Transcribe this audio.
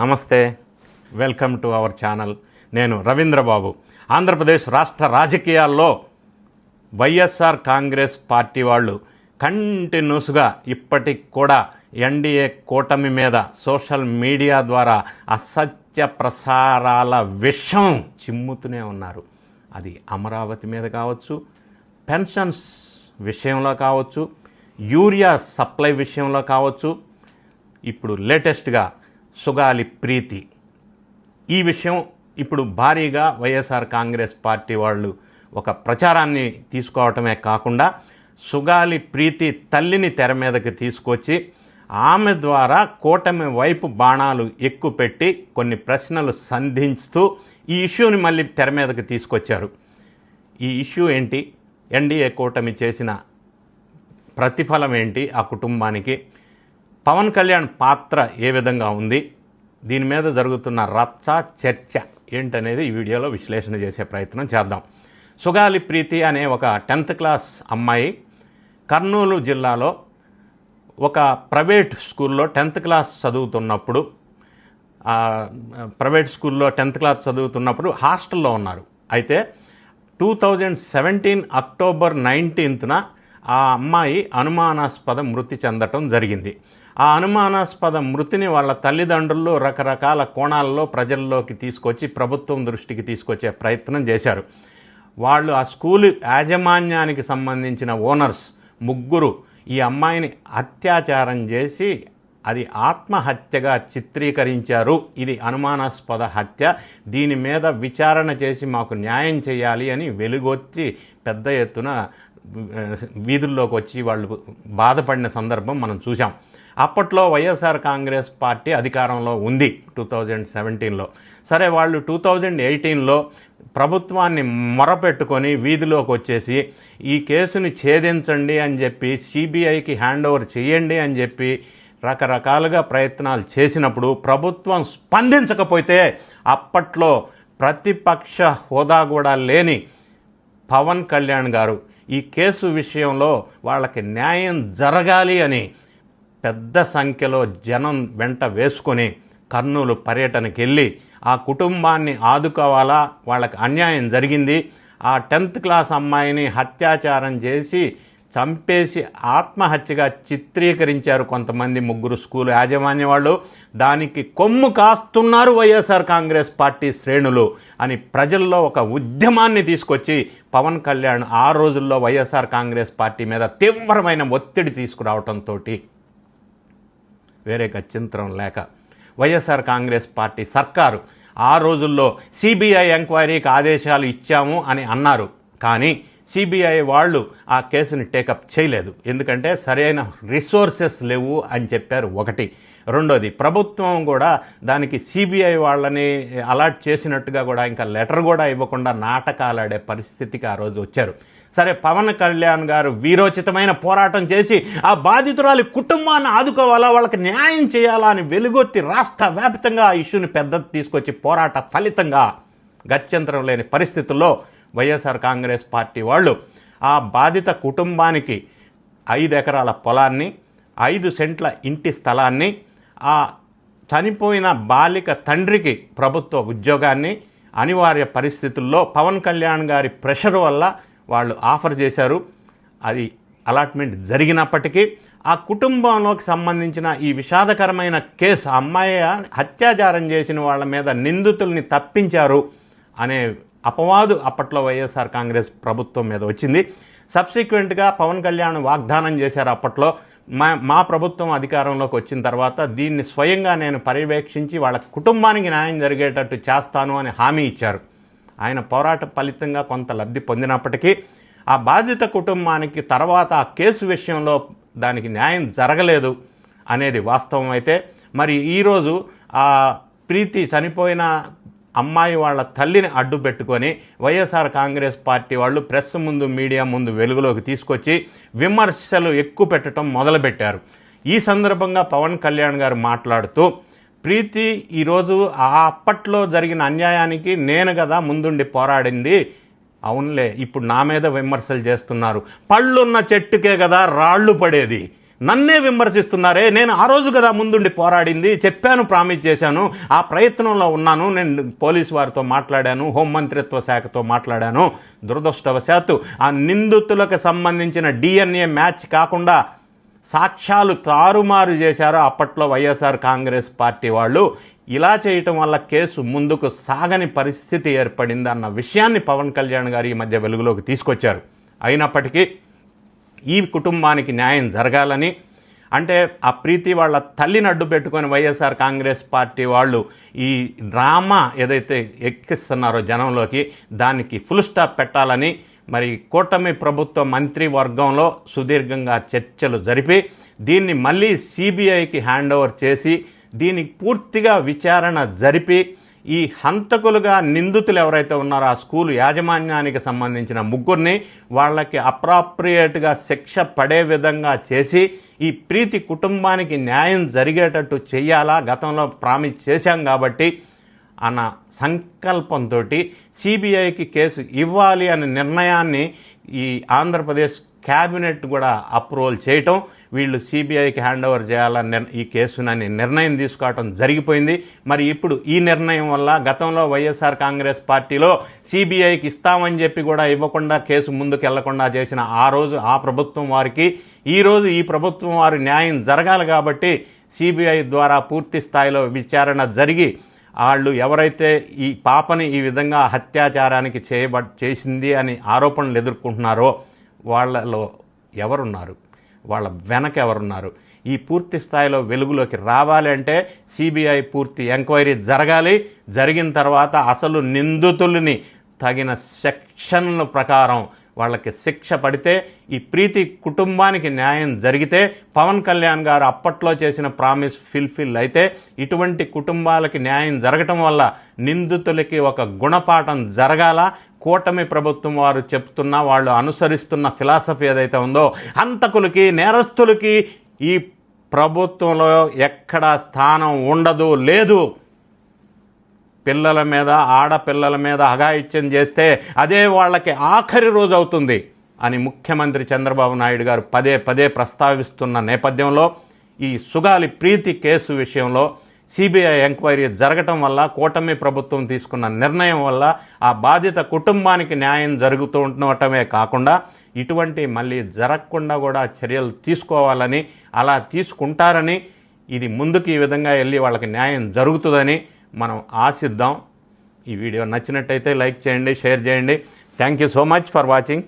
నమస్తే. Welcome to our channel నేను రవీంద్రబాబు. ఆంధ్రప్రదేశ్ రాష్ట్ర రాజకీయాల్లో వైఎస్ఆర్ కాంగ్రెస్ పార్టీ వాళ్ళు కంటిన్యూస్గా ఇప్పటికి కూడా ఎన్డీఏ కూటమి మీద సోషల్ మీడియా ద్వారా అసత్య ప్రసారాల విషం చిమ్ముతూనే ఉన్నారు. అది అమరావతి మీద కావచ్చు పెన్షన్స్ విషయంలో కావచ్చు యూరియా సప్లై విషయంలో కావచ్చు. ఇప్పుడు లేటెస్ట్గా సుగాలి ప్రీతి. ఈ విషయం ఇప్పుడు భారీగా వైఎస్ఆర్ కాంగ్రెస్ పార్టీ వాళ్ళు ఒక ప్రచారాన్ని తీసుకోవటమే కాకుండా సుగాలి ప్రీతి తల్లిని తెర మీదకి తీసుకొచ్చి ఆమె ద్వారా కూటమి వైపు బాణాలు ఎక్కుపెట్టి కొన్ని ప్రశ్నలు సంధించుతూ ఈ ఇష్యూని మళ్ళీ తెర మీదకి తీసుకొచ్చారు. ఈ ఇష్యూ ఏంటి? ఎన్డీఏ కూటమి చేసిన ప్రతిఫలం ఏంటి? ఆ కుటుంబానికి పవన్ కళ్యాణ్ పాత్ర ఏ విధంగా ఉంది? దీని మీద జరుగుతున్న రచ్చ చర్చ ఏంటనేది ఈ వీడియోలో విశ్లేషణ చేసే ప్రయత్నం చేద్దాం. సుగాలి ప్రీతి అనే ఒక టెన్త్ క్లాస్ అమ్మాయి కర్నూలు జిల్లాలో ఒక ప్రైవేట్ స్కూల్లో టెన్త్ క్లాస్ చదువుతున్నప్పుడు ప్రైవేట్ స్కూల్లో టెన్త్ క్లాస్ చదువుతున్నప్పుడు హాస్టల్లో ఉన్నారు. అయితే టూ థౌజండ్ సెవెంటీన్ అక్టోబర్ నైన్టీన్త్న ఆ అమ్మాయి అనుమానాస్పద మృతి చెందటం జరిగింది. ఆ అనుమానాస్పద మృతిని వాళ్ళ తల్లిదండ్రులు రకరకాల కోణాల్లో ప్రజల్లోకి తీసుకొచ్చి ప్రభుత్వం దృష్టికి తీసుకొచ్చే ప్రయత్నం చేశారు. వాళ్ళు ఆ స్కూల్ యాజమాన్యానికి సంబంధించిన ఓనర్స్ ముగ్గురు ఈ అమ్మాయిని అత్యాచారం చేసి అది ఆత్మహత్యగా చిత్రీకరించారు. ఇది అనుమానాస్పద హత్య. దీని మీద విచారణ చేసి మాకు న్యాయం చేయాలి అని వెలుగొచ్చి పెద్ద ఎత్తున వీధుల్లోకి వచ్చి వాళ్ళు బాధపడిన సందర్భం మనం చూసాం అప్పట్లో వైఎస్ఆర్ కాంగ్రెస్ పార్టీ అధికారంలో ఉంది టూ థౌజండ్ సెవెంటీన్లో. సరే వాళ్ళు టూ థౌజండ్ ఎయిటీన్లో ప్రభుత్వాన్ని మొరపెట్టుకొని వీధిలోకి వచ్చేసి ఈ కేసుని ఛేదించండి అని చెప్పి సిబిఐకి హ్యాండ్ ఓవర్ చేయండి అని చెప్పి రకరకాలుగా ప్రయత్నాలు చేసినప్పుడు ప్రభుత్వం స్పందించకపోతే అప్పట్లో ప్రతిపక్ష హోదా కూడా లేని పవన్ కళ్యాణ్ గారు ఈ కేసు విషయంలో వాళ్ళకి న్యాయం జరగాలి అని పెద్ద సంఖ్యలో జనం వెంట వేసుకొని కర్నూలు పర్యటనకి వెళ్ళి ఆ కుటుంబాన్ని ఆదుకోవాలా? వాళ్ళకి అన్యాయం జరిగింది. ఆ టెన్త్ క్లాస్ అమ్మాయిని హత్యాచారం చేసి చంపేసి ఆత్మహత్యగా చిత్రీకరించారు కొంతమంది ముగ్గురు స్కూల్ యాజమాన్య వాళ్ళు. దానికి కొమ్ము కాస్తున్నారు వైఎస్ఆర్ కాంగ్రెస్ పార్టీ శ్రేణులు అని ప్రజల్లో ఒక ఉద్యమాన్ని తీసుకొచ్చి పవన్ కళ్యాణ్ ఆ రోజుల్లో వైఎస్ఆర్ కాంగ్రెస్ పార్టీ మీద తీవ్రమైన ఒత్తిడి తీసుకురావడంతో వేరే గత్యంతరం లేక వైఎస్ఆర్ కాంగ్రెస్ పార్టీ సర్కారు ఆ రోజుల్లో సిబిఐ ఎంక్వైరీకి ఆదేశాలు ఇచ్చాము అని అన్నారు. కానీ సిబిఐ వాళ్ళు ఆ కేసుని టేకప్ చేయలేదు. ఎందుకంటే సరైన రిసోర్సెస్ లేవు అని చెప్పారు ఒకటి. రెండోది ప్రభుత్వం కూడా దానికి సిబిఐ వాళ్ళని అలాట్ చేసినట్టుగా కూడా ఇంకా లెటర్ కూడా ఇవ్వకుండా నాటకాలాడే పరిస్థితికి ఆ రోజు వచ్చారు. సరే పవన్ కళ్యాణ్ గారు వీరోచితమైన పోరాటం చేసి ఆ బాధితురాలి కుటుంబాన్ని ఆదుకోవాలా వాళ్ళకి న్యాయం చేయాలా అని వెలుగొత్తి రాష్ట్ర వ్యాప్తంగా ఆ ఇష్యూని పెద్ద తీసుకొచ్చి పోరాట ఫలితంగా గత్యంతరం లేని పరిస్థితుల్లో వైఎస్ఆర్ కాంగ్రెస్ పార్టీ వాళ్ళు ఆ బాధిత కుటుంబానికి ఐదు ఎకరాల పొలాన్ని ఐదు సెంట్ల ఇంటి స్థలాన్ని ఆ చనిపోయిన బాలిక తండ్రికి ప్రభుత్వ ఉద్యోగాన్ని అనివార్య పరిస్థితుల్లో పవన్ కళ్యాణ్ గారి ప్రెషర్ వల్ల వాళ్ళు ఆఫర్ చేశారు. అది అలాట్మెంట్ జరిగినప్పటికీ ఆ కుటుంబంలోకి సంబంధించిన ఈ విషాదకరమైన కేసు అమ్మాయి అత్యాచారం చేసిన వాళ్ళ మీద నిందితుల్ని తప్పించారు అనే అపవాదు అప్పట్లో వైఎస్ఆర్ కాంగ్రెస్ ప్రభుత్వం మీద వచ్చింది. సబ్సిక్వెంట్గా పవన్ కళ్యాణ్ వాగ్దానం చేశారు అప్పట్లో. మా మా ప్రభుత్వం అధికారంలోకి వచ్చిన తర్వాత దీన్ని స్వయంగా నేను పర్యవేక్షించి వాళ్ళ కుటుంబానికి న్యాయం జరిగేటట్టు చేస్తాను అని హామీ ఇచ్చారు. ఆయన పోరాట ఫలితంగా కొంత లబ్ధి పొందినప్పటికీ ఆ బాధిత కుటుంబానికి తర్వాత ఆ కేసు విషయంలో దానికి న్యాయం జరగలేదు అనేది వాస్తవం అయితే మరి ఈరోజు ఆ ప్రీతి చనిపోయిన అమ్మాయి వాళ్ళ తల్లిని అడ్డు పెట్టుకొని వైఎస్ఆర్ కాంగ్రెస్ పార్టీ వాళ్ళు ప్రెస్ ముందు మీడియా ముందు వెలుగులోకి తీసుకొచ్చి విమర్శలు ఎక్కువ పెట్టడం మొదలుపెట్టారు. ఈ సందర్భంగా పవన్ కళ్యాణ్ గారు మాట్లాడుతూ ప్రీతి ఈరోజు ఆ అప్పట్లో జరిగిన అన్యాయానికి నేను కదా ముందుండి పోరాడింది. అవునులే ఇప్పుడు నా మీద విమర్శలు చేస్తున్నారు. పళ్ళున్న చెట్టుకే కదా రాళ్ళు పడేది. నన్నే విమర్శిస్తున్నారే నేను ఆ రోజు కదా ముందుండి పోరాడింది చెప్పాను ప్రామిస్ చేశాను ఆ ప్రయత్నంలో ఉన్నాను నేను పోలీసు వారితో మాట్లాడాను హోంమంత్రిత్వ శాఖతో మాట్లాడాను. దురదృష్టవశాత్తు ఆ నిందితులకు సంబంధించిన డిఎన్ఏ మ్యాచ్ కాకుండా సాక్ష్యాలు తారుమారు చేశారు అప్పట్లో వైఎస్ఆర్ కాంగ్రెస్ పార్టీ వాళ్ళు. ఇలా చేయటం వల్ల కేసు ముందుకు సాగని పరిస్థితి ఏర్పడింది అన్న విషయాన్ని పవన్ కళ్యాణ్ గారు ఈ మధ్య వెలుగులోకి తీసుకొచ్చారు. అయినప్పటికీ ఈ కుటుంబానికి న్యాయం జరగాలని అంటే ఆ ప్రీతి వాళ్ళ తల్లిని అడ్డు పెట్టుకొని వైఎస్ఆర్ కాంగ్రెస్ పార్టీ వాళ్ళు ఈ డ్రామా ఏదైతే ఎక్కిస్తున్నారో జనంలోకి దానికి ఫుల్ స్టాప్ పెట్టాలని మరి కూటమి ప్రభుత్వ మంత్రివర్గంలో సుదీర్ఘంగా చర్చలు జరిపి దీన్ని మళ్ళీ సిబిఐకి హ్యాండ్ ఓవర్ చేసి దీనికి పూర్తిగా విచారణ జరిపి ఈ హంతకులుగా నిందితులు ఎవరైతే ఉన్నారో ఆ స్కూల్ యాజమాన్యానికి సంబంధించిన ముగ్గురిని వాళ్ళకి అప్రాప్రియేట్గా శిక్ష పడే విధంగా చేసి ఈ ప్రీతి కుటుంబానికి న్యాయం జరిగేటట్టు చేయాలా? గతంలో ప్రామిస్ చేశాం కాబట్టి అన్న సంకల్పంతో సిబిఐకి కేసు ఇవ్వాలి అనే నిర్ణయాన్ని ఈ ఆంధ్రప్రదేశ్ క్యాబినెట్ కూడా అప్రూవల్ చేయటం వీళ్ళు సిబిఐకి హ్యాండ్ ఓవర్ చేయాలని ఈ కేసునని నిర్ణయం తీసుకోవటం జరిగిపోయింది. మరి ఇప్పుడు ఈ నిర్ణయం వల్ల గతంలో వైఎస్ఆర్ కాంగ్రెస్ పార్టీలో సిబిఐకి ఇస్తామని చెప్పి కూడా ఇవ్వకుండా కేసు ముందుకు వెళ్ళకుండా చేసిన ఆ రోజు ఆ ప్రభుత్వం వారికి ఈరోజు ఈ ప్రభుత్వం వారి న్యాయం జరగాలి కాబట్టి సిబిఐ ద్వారా పూర్తి స్థాయిలో విచారణ జరిగి వాళ్ళు ఎవరైతే ఈ పాపని ఈ విధంగా అత్యాచారానికి చేయబ చేసింది అని ఆరోపణలు ఎదుర్కొంటున్నారో వాళ్ళలో ఎవరున్నారు? వాళ్ళ వెనక ఎవరున్నారు? ఈ పూర్తి స్థాయిలో వెలుగులోకి రావాలి అంటే సిబిఐ పూర్తి ఎంక్వైరీ జరగాలి. జరిగిన తర్వాత అసలు నిందితుల్ని తగిన సెక్షన్ల ప్రకారం వాళ్ళకి శిక్ష పడితే ఈ ప్రీతి కుటుంబానికి న్యాయం జరిగితే పవన్ కళ్యాణ్ గారు అప్పట్లో చేసిన ప్రామిస్ ఫిల్ఫిల్ అయితే ఇటువంటి కుటుంబాలకి న్యాయం జరగటం వల్ల నిందితులకి ఒక గుణపాఠం జరగాల. కూటమి ప్రభుత్వం వారు చెప్తున్న వాళ్ళు అనుసరిస్తున్న ఫిలాసఫీ ఏదైతే ఉందో హంతకులకి నేరస్తులకి ఈ ప్రభుత్వంలో ఎక్కడా స్థానం ఉండదు లేదు. పిల్లల మీద ఆడపిల్లల మీద అఘాయిత్యం చేస్తే అదే వాళ్ళకి ఆఖరి రోజు అవుతుంది అని ముఖ్యమంత్రి చంద్రబాబు నాయుడు గారు పదే పదే ప్రస్తావిస్తున్న నేపథ్యంలో ఈ సుగాలి ప్రీతి కేసు విషయంలో సిబిఐ ఎంక్వైరీ జరగటం వల్ల కూటమి ప్రభుత్వం తీసుకున్న నిర్ణయం వల్ల ఆ బాధిత కుటుంబానికి న్యాయం జరుగుతూ ఉండటమే కాకుండా ఇటువంటి మళ్ళీ జరగకుండా కూడా చర్యలు తీసుకోవాలని అలా తీసుకుంటారని ఇది ముందుకు ఈ విధంగా వెళ్ళి వాళ్ళకి న్యాయం జరుగుతుందని మనం ఆశిద్దాం. ఈ వీడియో నచ్చినట్టయితే లైక్ చేయండి షేర్ చేయండి. Thank you so much for watching